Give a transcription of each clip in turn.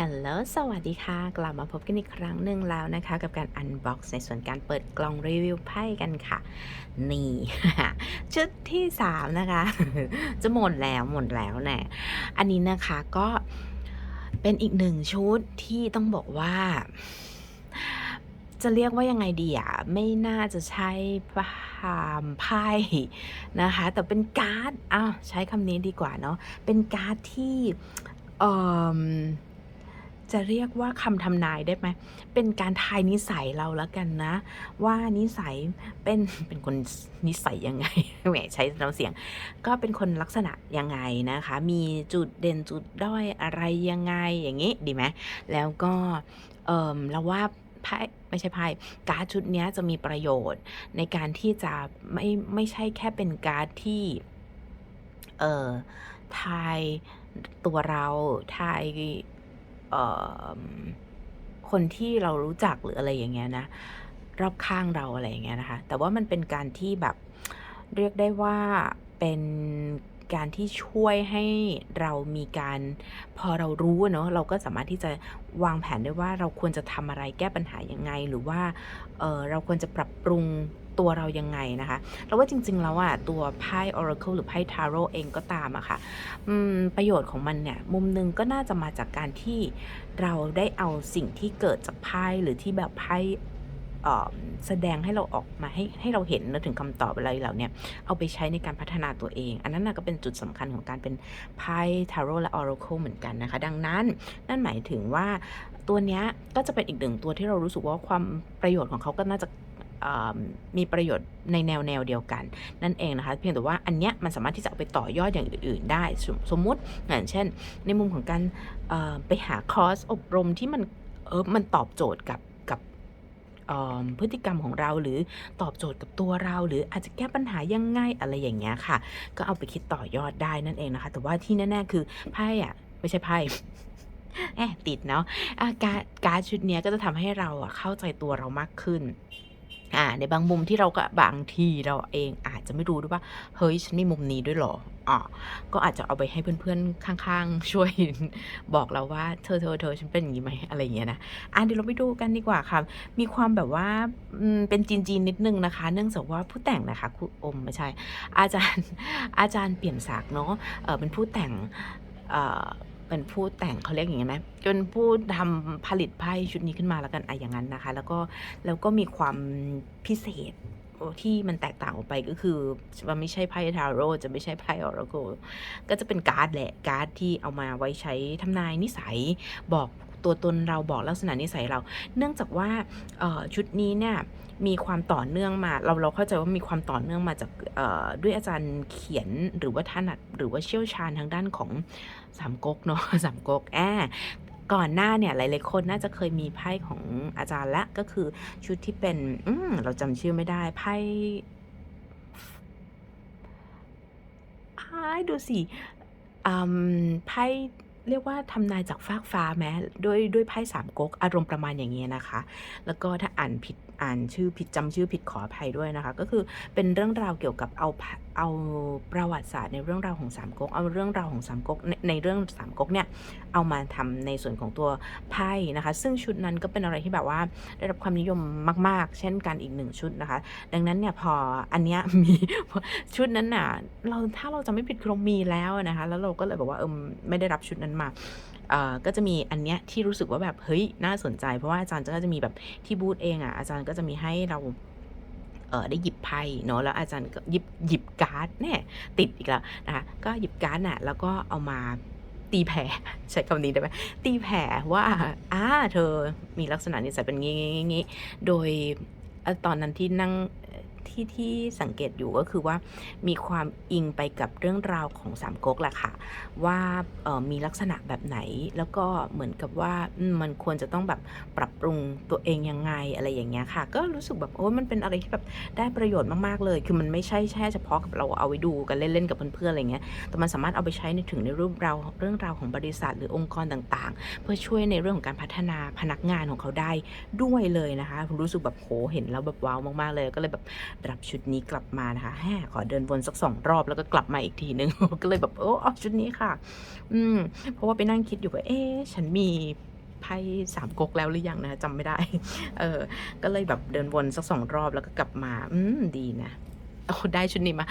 ฮัลโหล สวัสดีค่ะ กลับมาพบกันอีกครั้งหนึ่งแล้วนะคะ กับการอันบ็อกซ์ในส่วนการเปิดกล่องรีวิวไพ่กันค่ะ นี่ ชุดที่ 3 นะคะ จะหมดแล้วหมดแล้วแน่อันนี้นะคะก็เป็นอีกหนึ่งชุดที่ต้องบอกว่า จะเรียกว่ายังไงดีอะไม่น่าจะใช่พามไพ่นะคะ แต่เป็นการ์ดอ้าวใช้คำนี้ดีกว่าเนาะเป็นการ์ดที่เอ่อ จะเรียกว่าคำทำนายได้ไหม เป็นการทายนิสัยเราแล้วกันนะ ว่านิสัยเป็นเป็นคนนิสัยยังไงแหมใช้น้ำเสียง ก็เป็นคนลักษณะยังไงนะคะ มีจุดเด่นจุดด้อยอะไรยังไงอย่างนี้ดีไหมแล้วก็เออเราว่าไพ่ไม่ใช่ไพ่การ์ดชุดนี้จะมีประโยชน์ในการที่จะไม่ไม่ใช่แค่เป็นการ์ดที่ เอ่อทายตัวเราทาย คนที่เรารู้จักหรืออะไรอย่างเงี้ยนะรอบข้างเราอะไรอย่างเงี้ยนะคะ แต่ว่ามันเป็นการที่แบบเรียกได้ว่าเป็นการที่ช่วยให้เรามีการพอเรารู้เนาะเราก็สามารถที่จะวางแผนได้ว่าเราควรจะทำอะไรแก้ปัญหายังไง หรือว่าเเราควรจะปรับปรุง ตัวเรายังไงนะคะเราว่าจริงๆแล้วอะตัวไพ่ Oracle หรือไพ่ Tarot เองก็ตามอะค่ะอืมประโยชน์ของมันเนี่ยมุมหนึงก็น่าจะมาจากการที่เราได้เอาสิ่งที่เกิดจากไพ่หรือที่แบบไพ่เอ่อแสดงให้เราออกมาให้ให้เราเห็นถึงคำตอบอะไรเหล่าเนี้ยเอาไปใช้ในการพัฒนาตัวเอง อันนั้นก็เป็นจุดสำคัญของการเป็นไพ่ทาโร่และออราเคิลเหมือนกันนะคะ ดังนั้นนั่นหมายถึงว่าตัวเนี้ยก็จะเป็นอีกหนึ่งตัวที่เรารู้สึกว่าความประโยชน์ของเขาก็น่าจะ มีประโยชน์ในแนวแนวเดียวกัน นั่นเองนะคะ เพียงแต่ว่าอันเนี้ยมันสามารถที่จะเอาไปต่อยอดอย่างอื่น ๆ ได้สมสมมุติอย่างเช่น ในมุมของการไปหาคอร์สอบรมที่มันเออมันตอบโจทย์กับกับพฤติกรรมของเราหรือตอบโจทย์กับตัวเรา หรืออาจจะแก้ปัญหายังไงอะไรอย่างเงี้ยค่ะ ก็เอาไปคิดต่อยอดได้นั่นเองนะคะ แต่ว่าที่แน่ๆคือไพ่อะไม่ใช่ไพ่แอบติดเนาะะการการดชุดเนี้ยก็จะทำให้เราอะเข้าใจตัวเรามากขึ้น อ่าในบางมุมที่เราก็บางทีเราเองอาจจะไม่รู้ด้วยว่า เฮ้ย ฉันมีมุมนี้ด้วยหรออ่าก็อาจจะเอาไปให้เพื่อนๆข้างๆ ช่วยบอกเราว่าเธอเธอเธอฉันเป็นอย่างนี้ไหมอะไรอย่างเงี้ยนะอะเดี๋ยวเราไปดูกันดีกว่าค่ะ มีความแบบว่าเป็นจีนจีนนิดนึงนะคะ เนื่องจากว่าผู้แต่งนะคะครูอมไม่ใช่ อาจารย์อาจารย์เปี่ยนศักดิ์เนาะเออเป็นผู้แต่งเออ เป็นผู้แต่งเขาเรียกอย่างนี้ไหมจนผู้ทำผลิตไพ่ชุดนี้ขึ้นมาแล้วกันอะอย่างนั้นนะคะ แล้วก็แล้วก็มีความพิเศษที่มันแตกต่างออกไปก็คือมันไม่ใช่ไพ่ทาโร่จะไม่ใช่ไพ่ออราโกก็จะเป็นการ์ดแหละการ์ดที่เอามาไว้ใช้ทำนายนิสัยบอก ตัวตนเราบอกลักษณะนิสัยเรา เนื่องจากว่าชุดนี้เนี่ยมีความต่อเนื่องมา เราเราเข้าใจว่ามีความต่อเนื่องมาจากด้วยอาจารย์เขียนหรือว่าถนัดหรือว่าเชี่ยวชาญทางด้านของสามก๊กเนาะสามก๊กแอบก่อนหน้าเนี่ยหลายๆคนน่าจะเคยมีไพ่ของอาจารย์ละก็คือชุดที่เป็นอืเราจำชื่อไม่ได้ไพ่ดูสิไพ่ เรียกว่าทำนายจากฟากฟ้าแม้ด้วยด้วยไพ่สามก๊กอารมณ์ประมาณอย่างเงี้ยนะคะ แล้วก็ถ้าอ่านผิดอ่านชื่อผิดจำชื่อผิดขออภัยด้วยนะคะ ก็คือเป็นเรื่องราวเกี่ยวกับเอา เอาประวัติศาสตร์ในเรื่องราวของสามก๊ก เอาเรื่องราวของสามก๊กในในเรื่องสามก๊กเนี่ยเอามาทำในส่วนของตัวไพ่นะคะ ซึ่งชุดนั้นก็เป็นอะไรที่แบบว่าได้รับความนิยมมาก ๆ เช่นกันอีกหนึ่งชุดนะคะ ดังนั้นเนี่ยพออันเนี้ยมีชุดนั้นน่ะเราถ้าเราจะไม่ผิดคือเรามีแล้วนะคะ แล้วเราก็เลยบอกว่าเออไม่ได้รับชุดนั้นมาก็จะมีอันเนี้ยที่รู้สึกว่าแบบเฮ้ยน่าสนใจ เพราะว่าอาจารย์ก็จะมีแบบที่บูธเองอะอาจารย์ก็จะมีให้เรา เออได้หยิบไพ่เนาะแล้วอาจารย์ก็หยิบหยิบการ์ดแน่ติดอีกแล้วนะคะก็หยิบการ์ดน่ะแล้วก็เอามาตีแผ่ใช้คำนี้ได้ไหมตีแผ่ว่าอ่าเธอมีลักษณะนิสัยเป็นงี้งี้งี้โดยตอนนั้นที่นั่ง ที่ที่สังเกตอยู่ก็คือว่ามีความอิงไปกับเรื่องราวของสามก๊กแหละค่ะ ว่ามีลักษณะแบบไหนแล้วก็เหมือนกับว่ามันควรจะต้องแบบปรับปรุงตัวเองยังไงอะไรอย่างเงี้ยค่ะ ก็รู้สึกแบบโอ้มันเป็นอะไรที่แบบได้ประโยชน์มากๆเลย คือมันไม่ใช่แค่เฉพาะกับเราเอาไว้ดูกันเล่นๆกับเพื่อนๆอะไรเงี้ยแต่มันสามารถเอาไปใช้ในถึงในรูปราเรื่องราวของบริษัทหรือองค์กรต่างๆ เพื่อช่วยในเรื่องของการพัฒนาพนักงานของเขาได้ด้วยเลยนะคะรู้สึกแบบโหเห็นแล้วแบบว้าวมากๆเลยก็เลยแบบรับชุดนี้กลับมานะคะแห่ขอเดินวนสักสองรอบแล้วก็กลับมาอีกทีนึง ก็เลยแบบโอ้เอาชุดนี้ค่ะ อืม เพราะว่าไปนั่งคิดอยู่ว่าเอ๊ะฉันมีไพ่สามก๊กแล้วหรือยังนะจำไม่ได้ เออ ก็เลยแบบเดินวนสักสองรอบแล้วก็กลับมา อืม ดีนะโอ้ได้ชุดนี้มา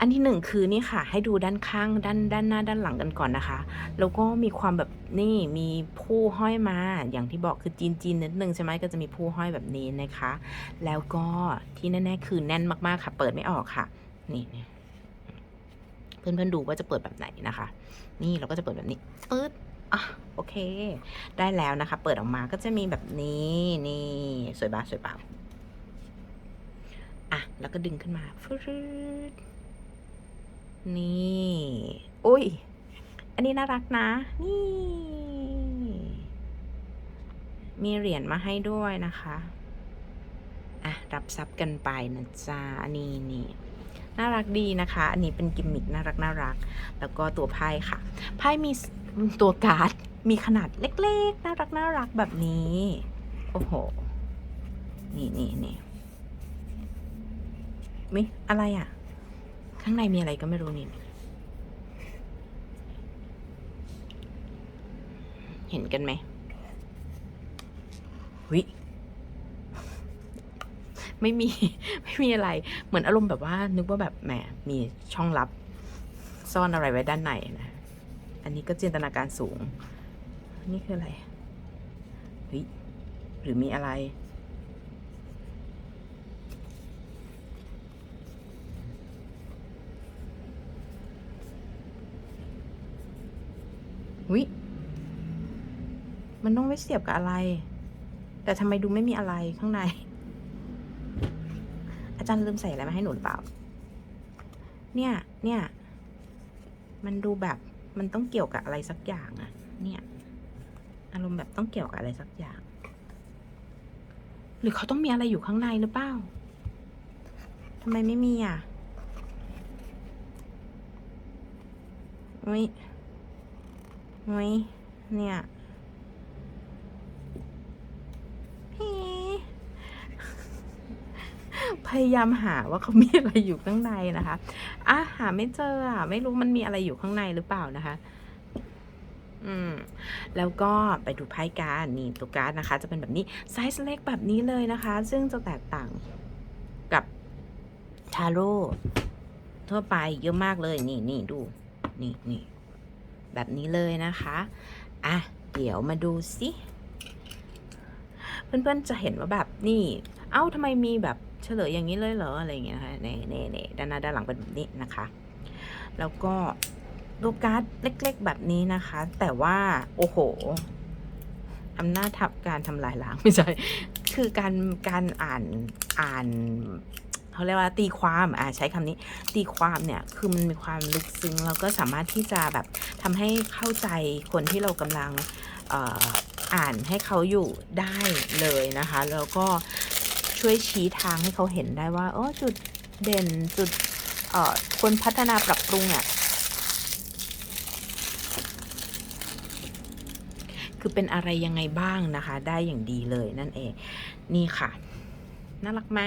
อันที่หนึ่งคือนี่ค่ะ ให้ดูด้านข้างด้านด้านหน้าด้านหลังกันก่อนนะคะ แล้วก็มีความแบบนี่มีผู้ห้อยมาอย่างที่บอกคือจีนจีนนิดนึงใช่ไหมก็จะมีผู้ห้อยแบบนี้นะคะ แล้วก็ที่แน่ๆคือแน่นมากๆค่ะ เปิดไม่ออกค่ะ นี่เพื่อนๆดูว่าจะเปิดแบบไหนนะคะ นี่เราก็จะเปิดแบบนี้ปื๊ดอะโอเค ได้แล้วนะคะ เปิดออกมาก็จะมีแบบนี้นี่สวยบ้าสวยเปล่าอะแล้วก็ดึงขึ้นมาฟรึด นี่อุ้ย อันนี้น่ารักนะ นี่ มีเหรียญมาให้ด้วยนะคะ อะ รับทรัพย์กันไปนะจ๊ะอันนี้นี่น่ารักดีนะคะ อันนี้เป็นกิมมิคน่ารักน่ารัก แล้วก็ตัวไพ่ค่ะ ไพ่มีตัวการ์ด มีขนาดเล็กๆ น่ารักน่ารักแบบนี้ โอ้โห นี่นี่นี่มิอะไรอะ ข้างในมีอะไรก็ไม่รู้นี่ เห็นกันไหมวิไม่มีไม่มีอะไร เหมือนอารมณ์แบบว่า นึกว่าแบบแหมมีช่องลับ ซ่อนอะไรไว้ด้านในนะ อันนี้ก็จินตนาการสูง นี่คืออะไรเฮ้ยหรือมีอะไร วิมันต้องไว้เสียบกับอะไร แต่ทำไมดูไม่มีอะไรข้างใน อาจารย์ลืมใส่อะไรมาให้หนูหรือเปล่า เนี่ย เนี่ย มันดูแบบมันต้องเกี่ยวกับอะไรสักอย่างอะเนี่ย อารมณ์แบบต้องเกี่ยวกับอะไรสักอย่าง หรือเขาต้องมีอะไรอยู่ข้างในหรือเปล่าทำไมไม่มีอะอุ้ ยอุ้ยเนี่ยพี่พยายามหาว่าเขามีอะไรอยู่ข้างในนะคะอะหาไม่เจออะไม่รู้มันมีอะไรอยู่ข้างในหรือเปล่านะคะ อืม แล้วก็ไปดูไพ่การ์ดนี่ตัวการ์ดนะคะ จะเป็นแบบนี้ไซส์เล็กแบบนี้เลยนะคะ ซึ่งจะแตกต่างกับทาโร่ทั่วไปเยอะมากเลยนี่นี่ดู นี่นี่ แบบนี้เลยนะคะ อะ เดี๋ยวมาดูสิเพื่อนๆจะเห็นว่าแบบนี่ เอ้าทำไมมีแบบเฉลยอย่างนี้เลยเหรออะไรอย่างเงี้ยนะคะเน่เน่เน่ด้านหน้าด้านหลังเป็นแบบนี้นะคะ แล้วก็ตัวการ์ดเล็ก ๆ แบบนี้นะคะ แต่ว่าโอ้โหอำนาจทับการทำลายล้างไม่ใช่ คือการการอ่านอ่าน เขาเรียกว่าตีความอ่าใช้คำนี้ตีความเนี่ยคือมันมีความลึกซึ้งแล้วก็สามารถที่จะแบบทำให้เข้าใจคนที่เรากำลังอ่ออ่านให้เขาอยู่ได้เลยนะคะ แล้วก็ช่วยชี้ทางให้เขาเห็นได้ว่าโอ้จุดเด่นจุดควรพัฒนาปรับปรุงอะคือเป็นอะไรยังไงบ้างนะคะ ได้อย่างดีเลยนั่นเอง นี่ค่ะ น่ารักไหม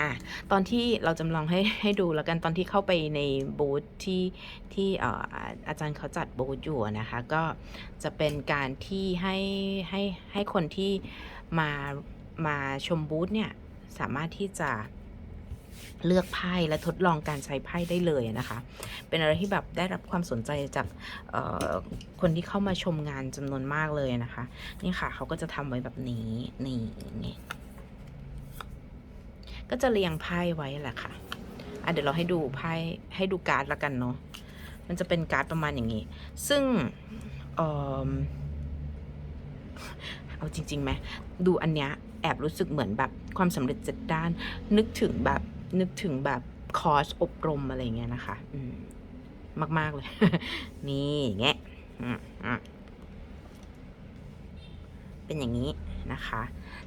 อะตอนที่เราจำลองให้ให้ดูแล้วกันตอนที่เข้าไปในบูธที่ที่อาจารย์เขาจัดบูธอยู่นะคะ ก็จะเป็นการที่ให้ให้ให้คนที่มามาชมบูธเนี่ยสามารถที่จะเลือกไพ่และทดลองการใช้ไพ่ได้เลยนะคะ เป็นอะไรที่แบบได้รับความสนใจจากคนที่เข้ามาชมงานจำนวนมากเลยนะคะ นี่ค่ะเขาก็จะทำไว้แบบนี้นี่นี่ ก็จะเรียงไพ่ไว้แหละค่ะอะเดี๋ยวเราให้ดูไพ่ให้ดูการ์ดละกันเนาะมันจะเป็นการ์ดประมาณอย่างนี้ ซึ่งเออเอาจริงๆไหมดูอันเนี้ยแอบรู้สึกเหมือนแบบความสำเร็จเจ็ดด้าน นึกถึงแบบนึกถึงแบบคอร์สอบรมอะไรเงี้ยนะคะ อืมมาก ๆ เลย นี่อย่างเงี้ยเป็นอย่างนี้ นะคะ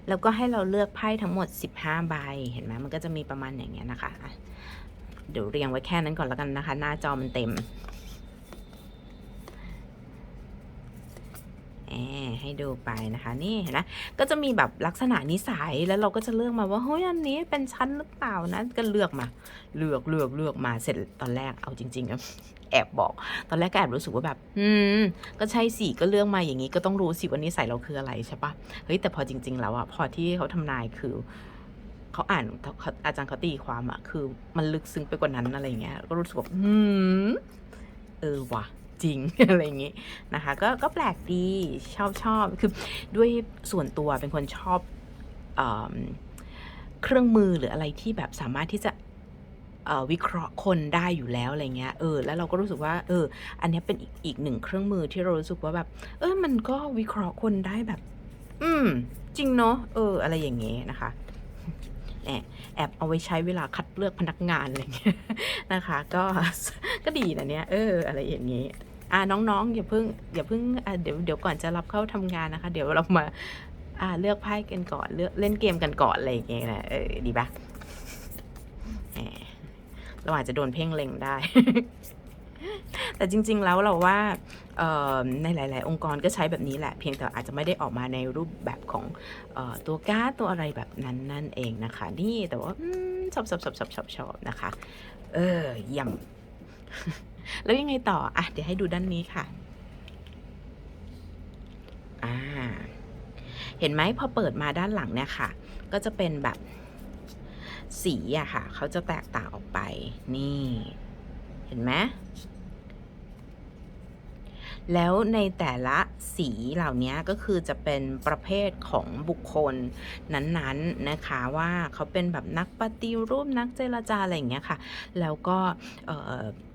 แล้วก็ให้เราเลือกไพ่ทั้งหมด 15 ใบ เห็นไหมมันก็จะมีประมาณอย่างเงี้ยนะคะ เดี๋ยวเรียงไว้แค่นั้นก่อนแล้วกันนะคะ หน้าจอมันเต็มแอบ ให้ให้ดูไปนะคะนี่เห็นไหมก็จะมีแบบลักษณะนิสัยแล้วเราก็จะเลือกมาว่าเฮ้ยอันนี้เป็นชั้นหรือเปล่านะก็เลือกมา เลือกเลือกเลือกมาเสร็จตอนแรกเอาจริงๆอะแอบบอก ตอนแรกก็แอบรู้สึกว่าแบบ อืม ก็ใช่สิก็เลือกมาอย่างนี้ก็ต้องรู้สิว่านิสัยเราคืออะไรใช่ปะเฮ้ยแต่พอจริง ๆ แล้วอะพอที่เขาทำนายคือเขาอ่านอาจารย์เขาตีความอะคือ มันลึกซึ้งไปกว่านั้นอะไรเงี้ยก็รู้สึกแบบอืมเออว่ะ จริงอะไรอย่างงี้นะคะก็ก็แปลกดีชอบชอบคือด้วยส่วนตัวเป็นคนชอบเอเครื่องมือหรืออะไรที่แบบสามารถที่จะวิเคราะห์คนได้อยู่แล้วอะไรเงี้ย เออ แล้วเราก็รู้สึกว่า เออ อันนี้เป็นอีกอีกหนึ่งเครื่องมือที่เรารู้สึกว่าแบบ เออ มันก็วิเคราะห์คนได้แบบ อืม จริงเนาะ เออ อะไรอย่างเงี้ยนะคะ แอบแอบเอาไว้ใช้เวลาคัดเลือกพนักงานอะไรเงี้ยนะคะ ก็ ก็ดีนะเนี่ย เออ อะไรอย่างเงี้ย อ่าน้องๆอย่าเพิ่งอย่าเพิ่งอ่าเดี๋ยวเดี๋ยวก่อนจะรับเข้าทำงานนะคะ เดี๋ยวเรามาอ่าเลือกไพ่กันก่อนเลือกเล่นเกมกันก่อนอะไรอย่างเงี้ยนะเออดีปะเราอาจจะโดนเพ่งเล็งได้ แต่จริง ๆ แล้วเราว่าเอ่อในหลาย ๆ องค์กรก็ใช้แบบนี้แหละ เพียงแต่อาจจะไม่ได้ออกมาในรูปแบบของออตัวการ์ดตัวอะไรแบบนั้นนั่นเองนะคะ นี่แต่ว่าชอบชอบชอบชอบชอบชอบนะคะ เออเยี่ยม แล้วยังไงต่ออะเดี๋ยวให้ดูด้านนี้ค่ะ อ่า เห็นไหมพอเปิดมาด้านหลังเนี่ยค่ะ ก็จะเป็นแบบสีอะค่ะ เขาจะแตกต่างออกไป นี่ เห็นไหม แล้วในแต่ละสีเหล่านี้ก็คือจะเป็นประเภทของบุคคลนั้นๆนะคะว่าเขาเป็นแบบนักปฏิรูปนักเจรจาอะไรอย่างเงี้ยค่ะ แล้วก็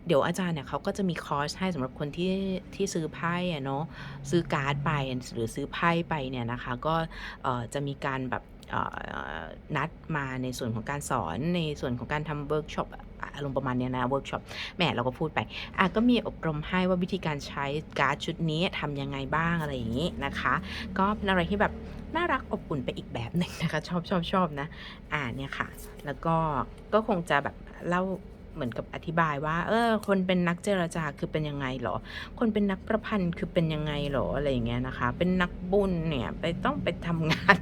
เดี๋ยวอาจารย์เนี่ยเขาก็จะมีคอร์สให้สำหรับคนที่ที่ซื้อไพ่อะเนาะซื้อการ์ดไปหรือซื้อไพ่ไปเนี่ยนะคะ ก็จะมีการแบบนัดมาในส่วนของการสอนในส่วนของการทำเวิร์กช็อป อารมณ์ประมาณนี้นะเวิร์กช็อปแหมเราก็พูดไปอะก็มีอบรมให้ว่าวิธีการใช้การ์ดชุดนี้ทำยังไงบ้างอะไรอย่างนี้นะคะ ก็เป็นอะไรที่แบบน่ารักอบอุ่นไปอีกแบบหนึ่งนะคะ ชอบชอบชอบนะ อ่าเนี่ยค่ะ แล้วก็ก็คงจะแบบเล่า เหมือนกับอธิบายว่า เออ คนเป็นนักเจรจาคือเป็นยังไงหรอ คนเป็นนักประพันธ์คือเป็นยังไงหรออะไรอย่างเงี้ยนะคะ เป็นนักบุญเนี่ยไปต้องไปทำงาน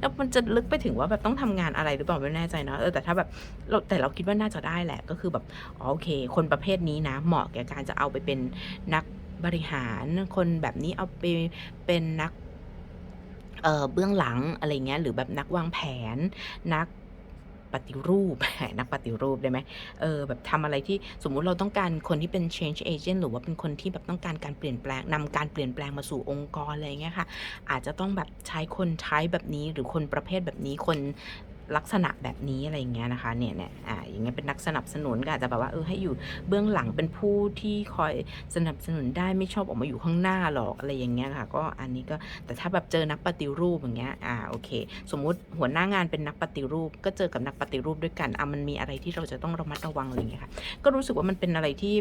แล้วมันจะลึกไปถึงว่าแบบต้องทำงานอะไรหรือเปล่าไม่แน่ใจเนาะเออแต่ถ้าแบบเราแต่เราคิดว่าน่าจะได้แหละก็คือแบบอ๋อโอเค คนประเภทนี้นะเหมาะแก่การจะเอาไปเป็นนักบริหารคนแบบนี้เอาไปเป็นนักเเบื้องหลังอะไรเงี้ยหรือแบบนักวางแผนนัก ปฏิรูป นักปฏิรูปได้ไหมเออแบบทำอะไรที่สมมุติเราต้องการคนที่เป็น change agent หรือว่าเป็นคนที่แบบต้องการการเปลี่ยนแปลงนำการเปลี่ยนแปลงมาสู่องค์กรอะไรเงี้ยค่ะอาจจะต้องแบบใช้คนใช้แบบนี้หรือคนประเภทแบบนี้คน ลักษณะแบบนี้อะไรอย่างเงี้ยนะคะเนี่ยเนี่ยอ่าอย่างเงี้ยเป็นนักสนับสนุนก็อาจจะแบบว่าเออให้อยู่เบื้องหลังเป็นผู้ที่คอยสนับสนุนได้ไม่ชอบออกมาอยู่ข้างหน้าหรอกอะไรอย่างเงี้ยค่ะ ก็อันนี้ก็แต่ถ้าแบบเจอนักปฏิรูปอย่างเงี้ยอ่าโอเค สมมุติหัวหน้างานเป็นนักปฏิรูป ก็เจอกับนักปฏิรูปด้วยกันอะมันมีอะไรที่เราจะต้องระมัดระวังอะไรอย่างเงี้ยค่ะก็รู้สึกว่ามันเป็นอะไรที่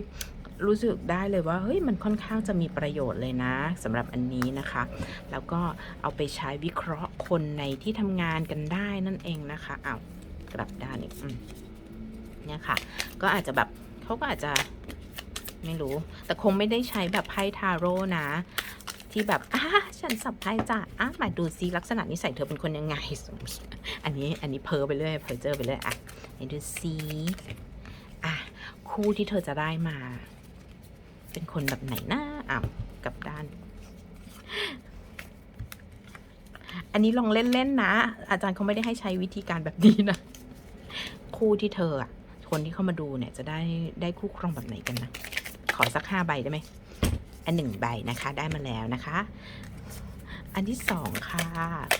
รู้สึกได้เลยว่าเฮ้ยมันค่อนข้างจะมีประโยชน์เลยนะสำหรับอันนี้นะคะ แล้วก็เอาไปใช้วิเคราะห์คนในที่ทำงานกันได้นั่นเองนะะคะเอ้ากลับด้านอีกเนี่ยค่ะ ก็อาจจะแบบเขาก็อาจจะไม่รู้ แต่คงไม่ได้ใช้แบบไพ่ทาโร่นะ ที่แบบอะฉันสับไพ่จ้ะอะมาดูซิลักษณะนิสัยเธอเป็นคนยังไง อันนี้อันนี้เพ้อไปเรื่อยเพ้อเจอไปเรื่อยอะให้ดูซิอะคู่ที่เธอจะได้มา เป็นคนแบบไหนนะอ้าวกลับด้าน อันนี้ลองเล่นๆนะ อาจารย์เขาไม่ได้ให้ใช้วิธีการแบบนี้นะ คู่ที่เธออะคนที่เข้ามาดูเนี่ยจะได้ได้คู่ครองแบบไหนกันนะ ขอสักห้าใบได้ไหม อันหนึ่งใบนะคะ ได้มาแล้วนะคะ อันที่สองค่ะ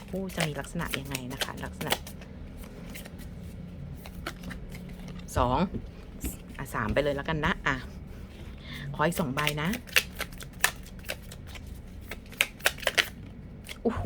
คู่จะมีลักษณะยังไงนะคะ ลักษณะสองอะสามไปเลยแล้วกันนะ อะ ขออีกสองใบนะโอ้โห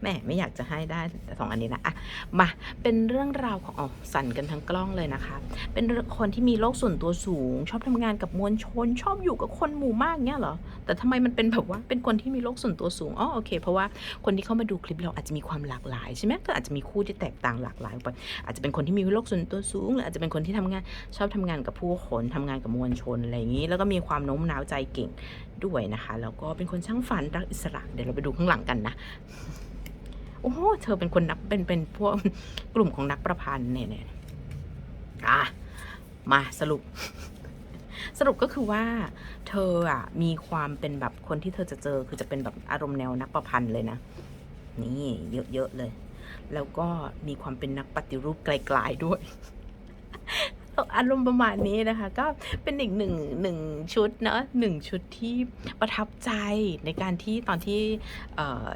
แหม่ไม่อยากจะให้ได้แต่สองอันนี้นะอะมาเป็นเรื่องราวของอ๋อสั่นกันทั้งกล้องเลยนะคะ เป็นคนที่มีโลกส่วนตัวสูง ชอบทำงานกับมวลชน ชอบอยู่กับคนหมู่มากเงี้ยเหรอ แต่ทำไมมันเป็นแบบว่าเป็นคนที่มีโลกส่วนตัวสูงอ๋อโอเค เพราะว่าคนที่เข้ามาดูคลิปเราอาจจะมีความหลากหลายใช่ไหมก็อาจจะมีคู่ที่แตกต่างหลากหลายไปอาจจะเป็นคนที่มีโลกส่วนตัวสูง หรืออาจจะเป็นคนที่ทำงานชอบทำงานกับผู้คนทำงานกับมวลชนอะไรอย่างนี้ แล้วก็มีความโน้มน้าวใจเก่งด้วยนะคะแล้วก็เป็นคนช่างฝันรักอิสระเดี๋ยวเราไปดูข้างหลังกันนะโอ้โหเธอเป็นคนนักเป็นเป็นพวกกลุ่มของนักประพันธ์เนี่ยเนี่ยอะมาสรุป สรุปก็คือว่าเธออะมีความเป็นแบบคนที่เธอจะเจอคือจะเป็นแบบอารมณ์แนวนักประพันธ์เลยนะ นี่เยอะๆเลย แล้วก็มีความเป็นนักปฏิรูปไกลๆด้วย อารมณ์ประมาณนี้นะคะ ก็เป็นอีกหนึ่งหนึ่งชุดเนอะหนึ่งชุดที่ประทับใจในการที่ตอนที่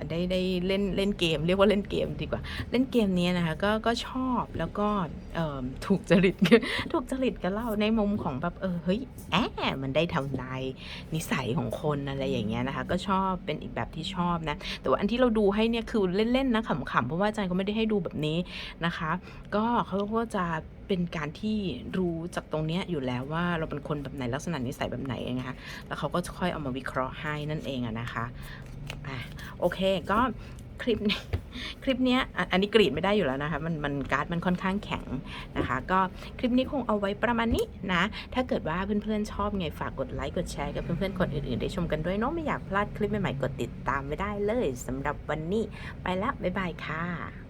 ได้ได้เล่นเล่นเกม เรียกว่าเล่นเกมดีกว่า เล่นเกมนี้นะคะก็ก็ชอบแล้วก็ถูกจริตถูกจริตกับเราในมุมของแบบเออเฮ้ยแอบมันได้ทำนายนิสัยของคนอะไรอย่างเงี้ยนะคะ ก็ชอบเป็นอีกแบบที่ชอบนะ แต่ว่าอันที่เราดูให้เนี่ยคือเล่นๆนะขำๆเพราะว่าอาจารย์ก็ไม่ได้ให้ดูแบบนี้นะคะ ก็เขาก็จะ เป็นการที่รู้จากตรงเนี้ยอยู่แล้วว่าเราเป็นคนแบบไหนลักษณะนิสัยแบบไหนนะคะแล้วเขาก็จะค่อยเอามาวิเคราะห์ให้นั่นเองอะนะคะอะโอเคก็คลิปนี้คลิปเนี้ยอันนี้กรีดไม่ได้อยู่แล้วนะคะ มันมันการ์ดมันค่อนข้างแข็งนะคะ ก็คลิปนี้คงเอาไว้ประมาณนี้นะ ถ้าเกิดว่าเพื่อนๆชอบไงฝากกดไลค์กดแชร์กับเพื่อนๆคนอื่นๆได้ชมกันด้วยเนาะไม่อยากพลาดคลิปใหม่ๆกดติดตามไว้ได้เลยสำหรับวันนี้ไปแล้วบ๊ายบายค่ะ